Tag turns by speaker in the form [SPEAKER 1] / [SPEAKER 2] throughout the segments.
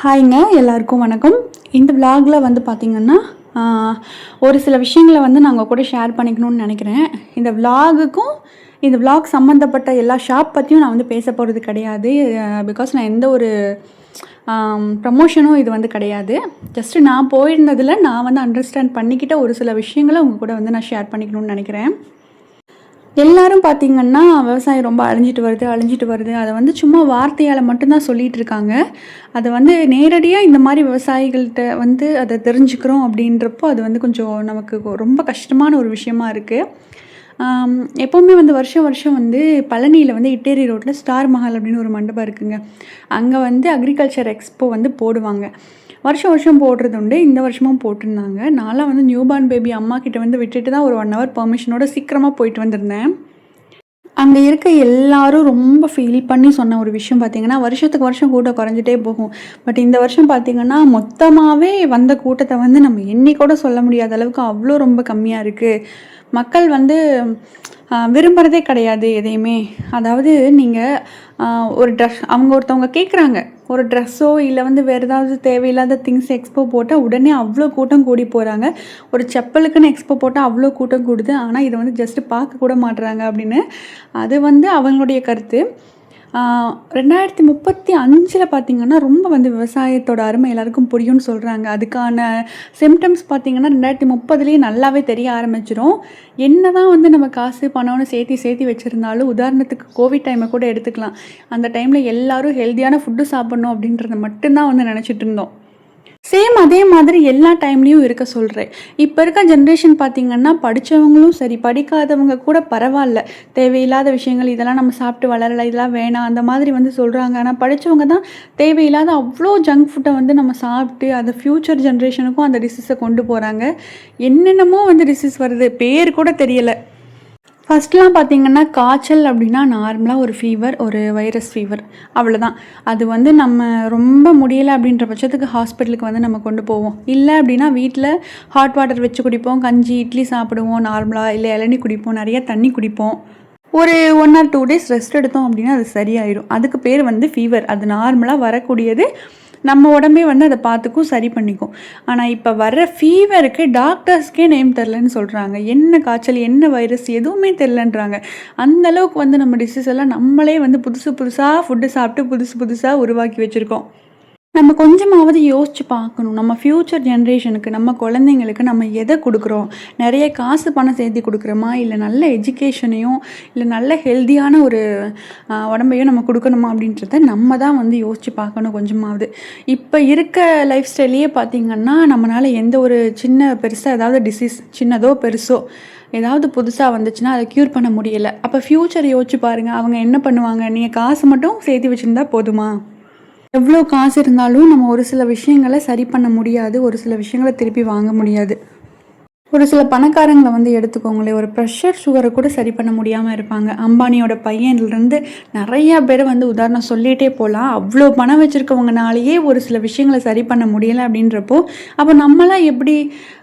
[SPEAKER 1] ஹாய்ங்க எல்லாருக்கும் வணக்கம். இந்த vlogல வந்து பார்த்திங்கன்னா ஒரு சில விஷயங்களை வந்து நாங்கள் கூட ஷேர் பண்ணிக்கணும்னு நினைக்கிறேன். இந்த விலாகுக்கும் இந்த விலாக் சம்மந்தப்பட்ட எல்லா ஷாப் பற்றியும் நான் வந்து பேச போகிறது கிடையாது. பிகாஸ் நான் எந்த ஒரு ப்ரமோஷனும் இது வந்து கிடையாது. ஜஸ்ட்டு நான் போயிருந்ததில் நான் வந்து அண்டர்ஸ்டாண்ட் பண்ணிக்கிட்ட ஒரு சில விஷயங்களை உங்கள் கூட வந்து நான் ஷேர் பண்ணிக்கணும்னு நினைக்கிறேன். எல்லாரும் பார்த்தீங்கன்னா விவசாயம் ரொம்ப அழிஞ்சிட்டு வருது அழிஞ்சிட்டு வருது. அதை வந்து சும்மா வார்த்தையால் மட்டும்தான் சொல்லிட்டு இருக்காங்க. அதை வந்து நேரடியாக இந்த மாதிரி விவசாயிகள்கிட்ட வந்து அதை தெரிஞ்சுக்கிறோம் அப்படின்றப்போ அது வந்து கொஞ்சம் நமக்கு ரொம்ப கஷ்டமான ஒரு விஷயமா இருக்குது எப்போவுமே வந்து வருஷம் வருஷம் வந்து பழனியில் வந்து இட்டேரி ரோட்டில் ஸ்டார் மஹால் அப்படின்னு ஒரு மண்டபம் இருக்குங்க. அங்கே வந்து அக்ரிகல்ச்சர் எக்ஸ்போ வந்து போடுவாங்க. வருஷம் வருஷம் போடுறது உண்டு. இந்த வருஷமும் போட்டிருந்தாங்க. நான்லாம் வந்து நியூபார்ன் பேபி அம்மா கிட்ட வந்து விட்டுட்டு தான் ஒரு ஒன் ஹவர் பெர்மிஷனோட சீக்கிரமாக போயிட்டு வந்திருந்தேன். அங்கே இருக்க எல்லாரும் ரொம்ப ஃபீல் பண்ணி சொன்ன ஒரு விஷயம் பார்த்தீங்கன்னா வருஷத்துக்கு வருஷம் கூட்டம் குறைஞ்சிட்டே போகும். பட் இந்த வருஷம் பார்த்தீங்கன்னா மொத்தமாகவே வந்த கூட்டத்தை வந்து நம்ம எண்ணி கூட சொல்ல முடியாத அளவுக்கு அவ்வளோ ரொம்ப கம்மியாக இருக்குது மக்கள் வந்து விரும்புகிறதே கிடையாது எதையுமே. அதாவது நீங்கள் ஒரு ட்ரெஸ் அவங்க ஒருத்தவங்க கேட்குறாங்க ஒரு ட்ரெஸ்ஸோ இல்லை வந்து வேறு ஏதாவது தேவையில்லாத திங்ஸ் எக்ஸ்போ போட்டால் உடனே அவ்வளோ கூட்டம் கூடி போகிறாங்க ஒரு செப்பலுக்குன்னு எக்ஸ்போ போட்டால் அவ்வளோ கூட்டம் கூடுது. ஆனால் இதை வந்து ஜஸ்ட்டு பார்க்க கூட மாட்டுறாங்க அப்படின்னு. அது வந்து அவங்களுடைய கருத்து. ரெண்டாயிரத்தி முப்பத்தி அஞ்சில் பார்த்தீங்கன்னா ரொம்ப வந்து விவசாயத்தோட அருமை எல்லாருக்கும் புரியும்னு சொல்கிறாங்க அதுக்கான சிம்டம்ஸ் பார்த்தீங்கன்னா ரெண்டாயிரத்தி முப்பதுலேயே நல்லாவே தெரிய ஆரம்பிச்சிடும் என்ன தான் வந்து நம்ம காசு பணம்னு சேர்த்தி சேர்த்தி வச்சுருந்தாலும் உதாரணத்துக்கு கோவிட் டைமை கூட எடுத்துக்கலாம். அந்த டைமில் எல்லோரும் ஹெல்த்தியான ஃபுட்டு சாப்பிட்ணும் அப்படின்றத மட்டும்தான் வந்து நினச்சிட்டு இருந்தோம். சேம் அதே மாதிரி எல்லா டைம்லேயும் இருக்க சொல்கிறேன் இப்போ இருக்க ஜென்ரேஷன் பார்த்தீங்கன்னா படித்தவங்களும் சரி படிக்காதவங்க கூட பரவாயில்ல. தேவையில்லாத விஷயங்கள் இதெல்லாம் நம்ம சாப்பிட்டு வளரலை இதெல்லாம் வேணாம் அந்த மாதிரி வந்து சொல்கிறாங்க ஆனால் படித்தவங்க தான் தேவையில்லாத அவ்வளோ ஜங்க் ஃபுட்டை வந்து நம்ம சாப்பிட்டு அதை ஃப்யூச்சர் ஜென்ரேஷனுக்கும் அந்த டிசீஸை கொண்டு போகிறாங்க என்னென்னமோ வந்து டிசீஸ் வருது. பேர் கூட தெரியலை. ஃபஸ்ட்லாம் பார்த்தீங்கன்னா காய்ச்சல் அப்படின்னா நார்மலாக ஒரு ஃபீவர் ஒரு வைரஸ் ஃபீவர் அவ்வளோதான் அது வந்து நம்ம ரொம்ப முடியலை அப்படின்ற பட்சத்துக்கு ஹாஸ்பிட்டலுக்கு வந்து நம்ம கொண்டு போவோம். இல்லை அப்படின்னா வீட்டில் ஹாட் வாட்டர் வச்சு குடிப்போம் கஞ்சி இட்லி சாப்பிடுவோம் நார்மலாக இல்லை இளநி குடிப்போம் நிறைய தண்ணி குடிப்போம். ஒரு one or two days rest எடுத்தோம் அப்படின்னா அது சரியாயிடும் அதுக்கு பேர் வந்து ஃபீவர் அது நார்மலாக வரக்கூடியது நம்ம உடம்பே வந்து அதை பார்த்துக்கும் சரி பண்ணிக்கும். ஆனால் இப்போ வர்ற ஃபீவருக்கு டாக்டர்ஸ்க்கே நேம் தெரிலன்னு சொல்கிறாங்க என்ன காய்ச்சல் என்ன வைரஸ் எதுவுமே தெரிலன்றாங்க அந்தளவுக்கு வந்து நம்ம டிசீஸ் எல்லாம் நம்மளே வந்து புதுசு புதுசாக ஃபுட்டு சாப்பிட்டு புதுசு புதுசாக உருவாக்கி வச்சுருக்கோம். நம்ம கொஞ்சமாவது யோசிச்சு பார்க்கணும். நம்ம ஃப்யூச்சர் ஜென்ரேஷனுக்கு நம்ம குழந்தைங்களுக்கு நம்ம எதை கொடுக்குறோம்? நிறைய காசு பணம் சேர்த்து கொடுக்குறோமா? இல்லை நல்ல எஜுகேஷனையும் இல்லை நல்ல ஹெல்த்தியான ஒரு உடம்பையும் நம்ம கொடுக்கணுமா அப்படின்றத நம்ம தான் வந்து யோசிச்சு பார்க்கணும் கொஞ்சமாவது. இப்போ இருக்க லைஃப் ஸ்டைலையே பார்த்திங்கன்னா நம்மளால் எந்த ஒரு சின்ன பெருசாக ஏதாவது டிசீஸ் சின்னதோ பெருசோ ஏதாவது புதுசாக வந்துச்சுன்னா அதை க்யூர் பண்ண முடியலை. அப்போ ஃப்யூச்சர் யோசிச்சு பாருங்கள் அவங்க என்ன பண்ணுவாங்க? நீங்கள் காசு மட்டும் சேர்த்து வச்சுருந்தா போதுமா? எவ்வளோ காசு இருந்தாலும் நம்ம ஒரு சில விஷயங்களை சரி பண்ண முடியாது ஒரு சில விஷயங்களை திருப்பி வாங்க முடியாது. ஒரு சில பணக்காரங்களை வந்து எடுத்துக்கோங்களேன் ஒரு ப்ரெஷர் சுகரை கூட சரி பண்ண முடியாமல் இருப்பாங்க. அம்பானியோட பையன்லேருந்து நிறையா பேர் வந்து உதாரணம் சொல்லிகிட்டே போகலாம் அவ்வளோ பணம் வச்சுருக்கவங்கனாலேயே ஒரு சில விஷயங்களை சரி பண்ண முடியலை அப்படின்றப்போ அப்போ நம்மளாம் எப்படி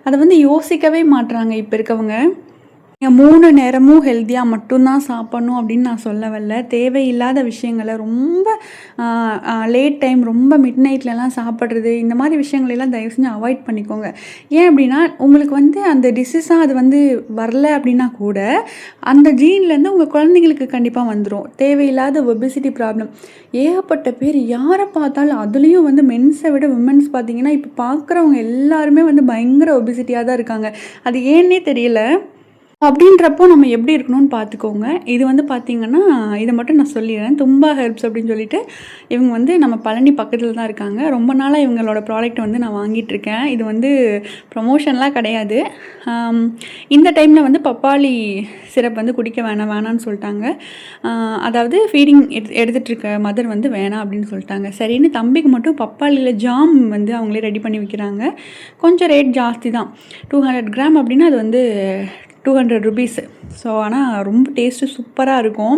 [SPEAKER 1] அதை வந்து யோசிக்கவே மாட்டுறாங்க இப்போ இருக்கவங்க? நீங்கள் மூணு நேரமும் ஹெல்த்தியாக மட்டும்தான் சாப்பிட்ணும் அப்படின்னு நான் சொல்ல வரல தேவையில்லாத விஷயங்களை ரொம்ப லேட் டைம் ரொம்ப மிட் நைட்லலாம் சாப்பிட்றது இந்த மாதிரி விஷயங்களெல்லாம் தயவு செஞ்சு அவாய்ட் பண்ணிக்கோங்க. ஏன் அப்படின்னா உங்களுக்கு வந்து அந்த டிசீஸாக அது வந்து வரல அப்படின்னா கூட அந்த ஜீன்லேருந்து உங்கள் குழந்தைங்களுக்கு கண்டிப்பாக வந்துடும் தேவையில்லாத ஒபிசிட்டி ப்ராப்ளம் ஏகப்பட்ட பேர் யாரை பார்த்தாலும் அதுலேயும் வந்து மென்ஸை விட விமன்ஸ் பார்த்தீங்கன்னா இப்போ பார்க்குறவங்க எல்லாருமே வந்து பயங்கர ஒபிசிட்டியாக தான் இருக்காங்க. அது ஏன்னே தெரியல. அப்படின்றப்போ நம்ம எப்படி இருக்கணும்னு பார்த்துக்கோங்க. இது வந்து பார்த்திங்கன்னா இதை மட்டும் நான் சொல்லிடுறேன். தும்பா ஹெர்ப்ஸ் அப்படின்னு சொல்லிட்டு இவங்க வந்து நம்ம பழனி பக்கத்தில் தான் இருக்காங்க. ரொம்ப நாளாக இவங்களோட ப்ராடக்ட் வந்து நான் வாங்கிட்டுருக்கேன் இது வந்து ப்ரொமோஷன்லாம் கிடையாது. இந்த டைமில் வந்து பப்பாளி சிரப் வந்து குடிக்க வேணாம் வேணான்னு சொல்லிட்டாங்க. அதாவது ஃபீடிங் எடு எடுத்துகிட்ருக்க மதர் வந்து வேணாம் அப்படின்னு சொல்லிட்டாங்க. சரின்னு தம்பிக்கு மட்டும் பப்பாளியில் ஜாம் வந்து அவங்களே ரெடி பண்ணி விற்கிறாங்க கொஞ்சம் ரேட் ஜாஸ்தி தான். டூ ஹண்ட்ரட் கிராம் அப்படின்னா அது வந்து டூ ஹண்ட்ரட் ருபீஸு ஸோ ஆனால் ரொம்ப டேஸ்ட்டு சூப்பராக இருக்கும்.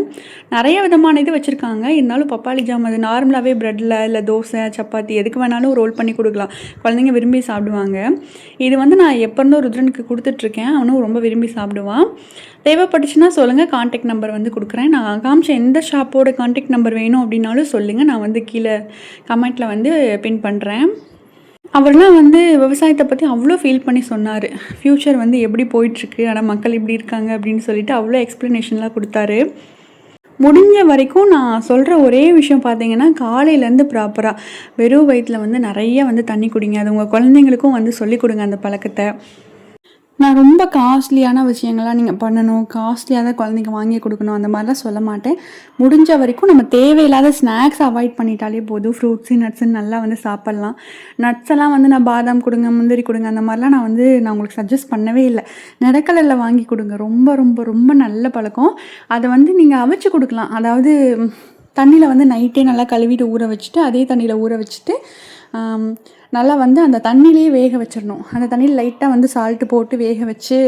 [SPEAKER 1] நிறைய விதமான இது வச்சுருக்காங்க. இருந்தாலும் பப்பாளி ஜாம் அது நார்மலாகவே ப்ரெட்டில் இல்லை தோசை சப்பாத்தி எதுக்கு வேணாலும் ரோல் பண்ணி கொடுக்கலாம். குழந்தைங்க விரும்பி சாப்பிடுவாங்க. இது வந்து நான் எப்போ இருந்தோ ருத்ரனுக்கு கொடுத்துட்ருக்கேன். அவனும் ரொம்ப விரும்பி சாப்பிடுவான். தேவைப்பட்டுச்சுன்னா சொல்லுங்கள் காண்டாக்ட் நம்பர் வந்து கொடுக்குறேன். நான் காமிச்ச எந்த ஷாப்போட காண்டாக்ட் நம்பர் வேணும் அப்படின்னாலும் சொல்லுங்கள் நான் வந்து கீழே கமெண்ட்டில் வந்து பின் பண்ணுறேன் அவர்லாம் வந்து விவசாயத்தை பற்றி அவ்வளோ ஃபீல் பண்ணி சொன்னார். ஃப்யூச்சர் வந்து எப்படி போயிட்டுருக்கு ஆனால் மக்கள் இப்படி இருக்காங்க அப்படின்னு சொல்லிட்டு அவ்வளோ எக்ஸ்ப்ளனேஷன்லாம் கொடுத்தாரு. முடிஞ்ச வரைக்கும் நான் சொல்கிற ஒரே விஷயம் பார்த்தீங்கன்னா காலையிலேருந்து ப்ராப்பராக வெறும் வயிற்றில் வந்து நிறைய வந்து தண்ணி குடிங்க. அது உங்கள் குழந்தைங்களுக்கும் வந்து சொல்லிக் கொடுங்க அந்த பழக்கத்தை. நான் ரொம்ப காஸ்ட்லியான விஷயங்கள்லாம் நீங்கள் பண்ணணும். காஸ்ட்லியாக தான் குழந்தைங்க வாங்கி கொடுக்கணும். அந்த மாதிரிலாம் சொல்ல மாட்டேன். முடிஞ்ச வரைக்கும் நம்ம தேவையில்லாத ஸ்நாக்ஸ் அவாய்ட் பண்ணிட்டாலே போதும். ஃப்ரூட்ஸு நட்ஸுன்னு நல்லா வந்து சாப்பிட்லாம். நட்ஸ் எல்லாம் வந்து நான் பாதாம் கொடுங்க முந்திரி கொடுங்க அந்த மாதிரிலாம் நான் வந்து நான் உங்களுக்கு சஜஸ்ட் பண்ணவே இல்லை. நிலக்கடலை வாங்கி கொடுங்க. ரொம்ப ரொம்ப ரொம்ப நல்ல பழக்கம். அதை வந்து நீங்கள் அவிச்சு கொடுக்கலாம். அதாவது தண்ணியில் வந்து நைட்டே நல்லா கழுவிட்டு ஊற வச்சுட்டு அதே தண்ணியில் ஊற வச்சுட்டு நல்லா வந்து அந்த தண்ணியிலேயே வேக வச்சிடணும். அந்த தண்ணியில் லைட்டாக வந்து சால்ட்டு போட்டு வேக வச்சு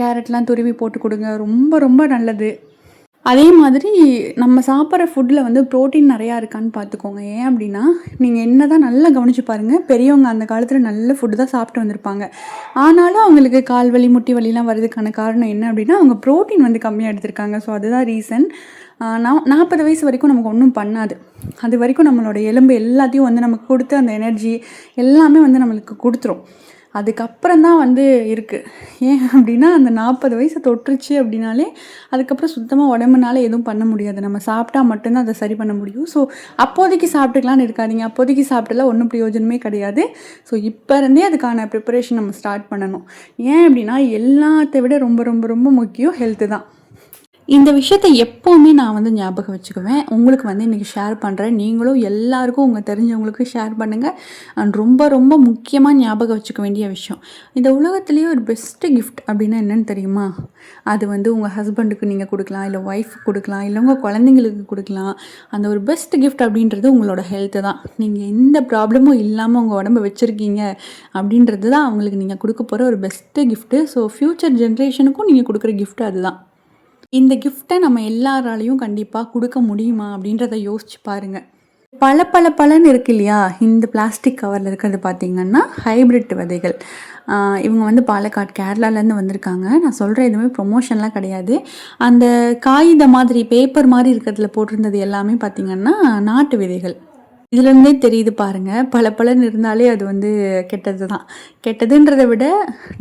[SPEAKER 1] கேரட்லாம் துருவி போட்டு கொடுங்க. ரொம்ப ரொம்ப நல்லது. அதே மாதிரி நம்ம சாப்பிட்ற ஃபுட்டில் வந்து ப்ரோட்டீன் நிறையா இருக்கான்னு பார்த்துக்கோங்க. ஏன் அப்படின்னா நீங்கள் என்ன தான் நல்லா கவனிச்சு பாருங்கள் பெரியவங்க அந்த காலத்தில் நல்ல ஃபுட்டு தான் சாப்பிட்டு வந்திருப்பாங்க. ஆனாலும் அவங்களுக்கு கால் வலி முட்டி வலிலாம் வர்றதுக்கான காரணம் என்ன அப்படின்னா அவங்க ப்ரோட்டீன் வந்து கம்மியாக எடுத்திருக்காங்க. ஸோ அதுதான் ரீசன் நான் நாற்பது வயசு வரைக்கும் நமக்கு ஒன்றும் பண்ணாது. அது வரைக்கும் நம்மளோட எலும்பு எல்லாத்தையும் வந்து நமக்கு கொடுத்து அந்த எனர்ஜி எல்லாமே வந்து நம்மளுக்கு கொடுத்துரும். அதுக்கப்புறம் தான் வந்து இருக்குது ஏன் அப்படின்னா அந்த நாற்பது வயசு தொற்றுச்சு அப்படின்னாலே அதுக்கப்புறம் சுத்தமாக உடம்புனால எதுவும் பண்ண முடியாது. நம்ம சாப்பிட்டா மட்டும்தான் அதை சரி பண்ண முடியும். ஸோ அப்போதைக்கு சாப்பிட்டுக்கலான்னு இருக்காதீங்க. அப்போதைக்கு சாப்பிட்டுலாம் ஒன்றும் பிரயோஜனமே கிடையாது. ஸோ இப்போ இருந்தே அதுக்கான ப்ரிப்பரேஷன் நம்ம ஸ்டார்ட் பண்ணணும். ஏன் அப்படின்னா எல்லாத்தை விட ரொம்ப ரொம்ப ரொம்ப முக்கியம் ஹெல்த்து தான். இந்த விஷயத்தை எப்போவுமே நான் வந்து ஞாபகம் வச்சுக்குவேன். உங்களுக்கு வந்து இன்றைக்கி ஷேர் பண்ணுறேன் நீங்களும் எல்லாருக்கும் உங்கள் தெரிஞ்சவங்களுக்கு ஷேர் பண்ணுங்கள் அண்ட் ரொம்ப ரொம்ப முக்கியமாக ஞாபகம் வச்சுக்க வேண்டிய விஷயம். இந்த உலகத்துலேயே ஒரு பெஸ்ட்டு கிஃப்ட் அப்படின்னா என்னென்னு தெரியுமா? அது வந்து உங்கள் ஹஸ்பண்டுக்கு நீங்கள் கொடுக்கலாம் இல்லை ஒய்ஃப் கொடுக்கலாம் இல்லை உங்கள் குழந்தைங்களுக்கு கொடுக்கலாம். அந்த ஒரு பெஸ்ட் கிஃப்ட் அப்படின்றது உங்களோட ஹெல்த்து தான். நீங்கள் எந்த ப்ராப்ளமும் இல்லாமல் உங்கள் உடம்ப வச்சுருக்கீங்க அப்படின்றது தான் அவங்களுக்கு நீங்கள் கொடுக்க போகிற ஒரு பெஸ்ட்டு கிஃப்ட்டு ஸோ ஃப்யூச்சர் ஜென்ரேஷனுக்கும் நீங்கள் கொடுக்குற கிஃப்ட் அதுதான். இந்த கிஃப்ட்டை நம்ம எல்லாராலையும் கண்டிப்பாக கொடுக்க முடியுமா அப்படின்றத யோசிச்சு பாருங்கள் பல பல பலன் இருக்கு இல்லையா? இந்த பிளாஸ்டிக் கவரில் இருக்கிறது பார்த்தீங்கன்னா ஹைப்ரிட் விதைகள். இவங்க வந்து பாலக்காட் கேரளாலேருந்து வந்திருக்காங்க. நான் சொல்கிற எதுவுமே ப்ரொமோஷன்லாம் கிடையாது. அந்த காகித மாதிரி பேப்பர் மாதிரி இருக்கிறதுல போட்டிருந்தது எல்லாமே பார்த்தீங்கன்னா நாட்டு விதைகள். இதுலேருந்தே தெரியுது பாருங்கள் பல பலன் இருந்தாலே அது வந்து கெட்டது தான் கெட்டதுன்றதை விட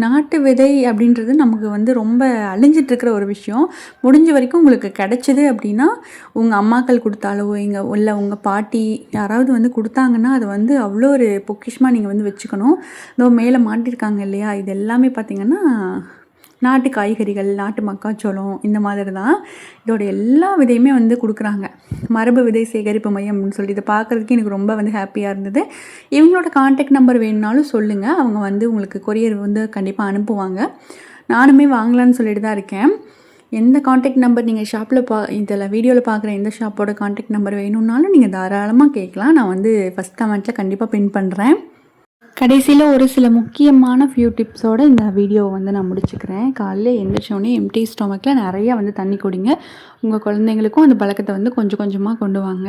[SPEAKER 1] நாட்டு விதை அப்படின்றது நமக்கு வந்து ரொம்ப அழிஞ்சிட்டு இருக்கிற ஒரு விஷயம். முடிஞ்ச வரைக்கும் உங்களுக்கு கிடைச்சிது அப்படின்னா உங்கள் அம்மாக்கள் கொடுத்தாலோ எங்கள் இல்லை உங்கள் பாட்டி யாராவது வந்து கொடுத்தாங்கன்னா அது வந்து அவ்வளோ ஒரு பொக்கிஷமாக நீங்கள் வந்து வச்சுக்கணும். இதோ மேலே மாட்டிருக்காங்க இல்லையா? இது எல்லாமே பார்த்தீங்கன்னா நாட்டு காய்கறிகள் நாட்டு மக்காச்சோளம் இந்த மாதிரி தான் இதோட எல்லா விதையுமே வந்து கொடுக்குறாங்க. மரபு விதை சேகரிப்பு மையம் அப்படின்னு சொல்லி இதை பார்க்குறதுக்கு எனக்கு ரொம்ப வந்து ஹாப்பியாக இருந்தது. இவங்களோட காண்டாக்ட் நம்பர் வேணும்னாலும் சொல்லுங்கள் அவங்க வந்து உங்களுக்கு கொரியர் வந்து கண்டிப்பாக அனுப்புவாங்க. நானுமே வாங்கலான்னு சொல்லிட்டு தான் இருக்கேன். எந்த காண்டாக்ட் நம்பர் நீங்கள் ஷாப்பில் பா இதில் வீடியோவில் பார்க்குற எந்த ஷாப்போட காண்டாக்ட் நம்பர் வேணும்னாலும் நீங்கள் தாராளமாக கேட்கலாம். நான் வந்து ஃபஸ்ட் கமெண்ட்டில் கண்டிப்பாக பின் பண்ணுறேன் கடைசியில் ஒரு சில முக்கியமான ஃபியூ டிப்ஸோட இந்த வீடியோவை வந்து நான் முடிச்சுக்கிறேன். காலையில் எழுந்திரிச்சோடனே எம்டி ஸ்டொமக்கில் நிறையா வந்து தண்ணி குடிங்க. உங்கள் குழந்தைங்களுக்கும் அந்த பழக்கத்தை வந்து கொஞ்சம் கொஞ்சமாக கொண்டு வாங்க.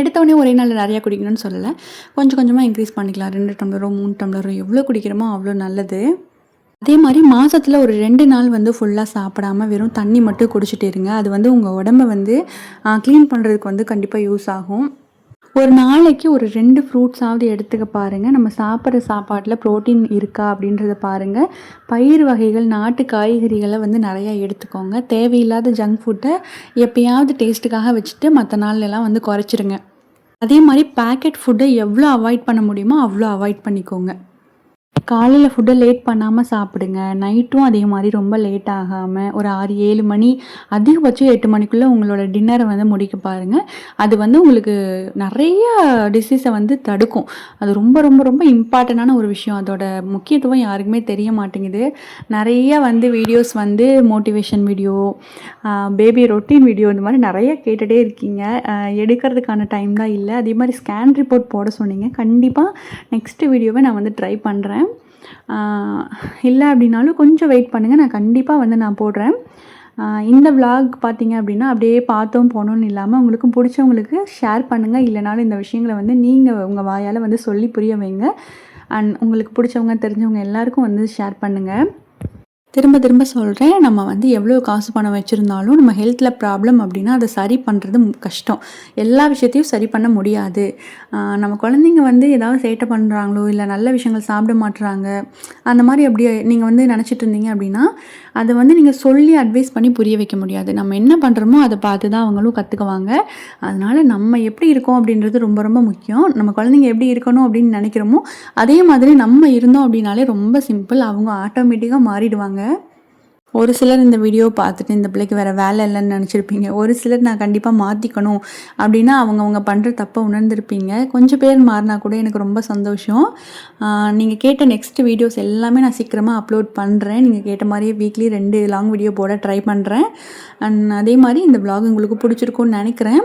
[SPEAKER 1] எடுத்தோடனே ஒரே நாளில் நிறையா குடிக்கணும்னு சொல்லலை. கொஞ்சம் கொஞ்சமாக இன்க்ரீஸ் பண்ணிக்கலாம். ரெண்டு டம்ளரோ மூணு டம்ளரோ எவ்வளோ குடிக்கிறோமோ அவ்வளோ நல்லது. அதே மாதிரி மாதத்தில் ஒரு ரெண்டு நாள் வந்து ஃபுல்லாக சாப்பிடாம வெறும் தண்ணி மட்டும் குடிச்சிட்டு இருங்க. அது வந்து உங்கள் உடம்ப வந்து க்ளீன் பண்ணுறதுக்கு வந்து கண்டிப்பாக யூஸ் ஆகும். ஒரு நாளைக்கு ஒரு ரெண்டு ஃப்ரூட்ஸாவது எடுத்துக்க பாருங்கள் நம்ம சாப்பிட்ற சாப்பாட்டில் புரோட்டீன் இருக்கா அப்படின்றத பாருங்கள் பயிர் வகைகள் நாட்டு காய்கறிகளை வந்து நிறையா எடுத்துக்கோங்க. தேவையில்லாத ஜங்க் ஃபுட்டை எப்பயாவது டேஸ்ட்டுக்காக வச்சுட்டு மற்ற நாள்லலாம் வந்து குறைச்சிருங்க. அதே மாதிரி பேக்கெட் ஃபுட்டை எவ்வளோ அவாய்ட் பண்ண முடியுமோ அவ்வளோ அவாய்ட் பண்ணிக்கோங்க. காலையில் ஃபுட்டை லேட் பண்ணாமல் சாப்பிடுங்க. நைட்டும் அதே மாதிரி ரொம்ப லேட் ஆகாமல் ஒரு ஆறு ஏழு மணி அதிகபட்சம் எட்டு மணிக்குள்ளே உங்களோட டின்னரை வந்து முடிக்க பாருங்கள் அது வந்து உங்களுக்கு நிறைய டிசீஸை வந்து தடுக்கும். அது ரொம்ப ரொம்ப ரொம்ப இம்பார்ட்டண்டான ஒரு விஷயம். அதோட முக்கியத்துவம் யாருக்குமே தெரிய மாட்டேங்குது. நிறைய வந்து வீடியோஸ் வந்து motivation video baby routine video இந்த மாதிரி நிறைய கேட்டுகிட்டே இருக்கீங்க. எடுக்கிறதுக்கான டைம் தான் இல்லை. அதே மாதிரி ஸ்கேன் ரிப்போர்ட் போட சொன்னீங்க. கண்டிப்பாக நெக்ஸ்ட் வீடியோவை நான் வந்து ட்ரை பண்ணுறேன் இல்லை அப்படின்னாலும் கொஞ்சம் வெயிட் பண்ணுங்கள் நான் கண்டிப்பாக வந்து நான் போடுறேன். இந்த விலாக் பார்த்தீங்க அப்படின்னா அப்படியே பார்த்தோம் போனோம்னு இல்லாமல் உங்களுக்கு பிடிச்சவங்களுக்கு ஷேர் பண்ணுங்கள் இல்லைனாலும் இந்த விஷயங்களை வந்து நீங்கள் உங்கள் வாயால் வந்து சொல்லி புரிய வைங்க. அண்ட் உங்களுக்கு பிடிச்சவங்க தெரிஞ்சவங்க எல்லாருக்கும் வந்து ஷேர் பண்ணுங்கள் திரும்ப திரும்ப சொல்கிறேன் நம்ம வந்து எவ்வளோ காசு பணம் வச்சுருந்தாலும் நம்ம ஹெல்த்தில் ப்ராப்ளம் அப்படின்னா அதை சரி பண்ணுறது கஷ்டம். எல்லா விஷயத்தையும் சரி பண்ண முடியாது. நம்ம குழந்தைங்க வந்து ஏதாவது சேட்டை பண்ணுறாங்களோ இல்லை நல்ல விஷயங்கள் சாப்பிட மாட்டுறாங்க அந்த மாதிரி அப்படி நீங்கள் வந்து நினச்சிட்டு இருந்தீங்க அப்படின்னா அதை வந்து நீங்கள் சொல்லி அட்வைஸ் பண்ணி புரிய வைக்க முடியாது. நம்ம என்ன பண்ணுறோமோ அதை பார்த்து தான் அவங்களும் கற்றுக்குவாங்க அதனால் நம்ம எப்படி இருக்கோம் அப்படின்றது ரொம்ப ரொம்ப முக்கியம். நம்ம குழந்தைங்க எப்படி இருக்கணும் அப்படின்னு நினைக்கிறோமோ அதே மாதிரி நம்ம இருந்தோம் அப்படின்னாலே ரொம்ப சிம்பிள் அவங்க ஆட்டோமேட்டிக்காக மாறிடுவாங்க. ஒரு சிலர் இந்த வீடியோ பார்த்துட்டு இந்த பிள்ளைக்கு வேறு வேலை இல்லைன்னு நினச்சிருப்பீங்க. ஒரு சிலர் நான் கண்டிப்பாக மாற்றிக்கணும் அப்படின்னா அவங்கவுங்க பண்ணுற தப்பை உணர்ந்திருப்பீங்க. கொஞ்சம் பேர் மாறினா கூட எனக்கு ரொம்ப சந்தோஷம். நீங்கள் கேட்ட நெக்ஸ்ட் வீடியோஸ் எல்லாமே நான் சீக்கிரமாக அப்லோட் பண்ணுறேன் நீங்கள் கேட்ட மாதிரியே வீக்லி ரெண்டு லாங் வீடியோ போட ட்ரை பண்ணுறேன் அண்ட் அதே மாதிரி இந்த vlog உங்களுக்கு பிடிச்சிருக்கும்னு நினைக்கிறேன்.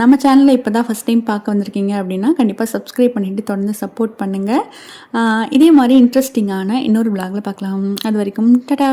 [SPEAKER 1] நம்ம சேனலில் இப்போ தான் ஃபஸ்ட் டைம் பார்க்க வந்திருக்கீங்க அப்படின்னா கண்டிப்பாக சப்ஸ்கிரைப் பண்ணிவிட்டு தொடர்ந்து சப்போர்ட் பண்ணுங்கள் இதே மாதிரி இன்ட்ரெஸ்டிங்கான இன்னொரு vlogல பார்க்கலாம். அது வரைக்கும் டடா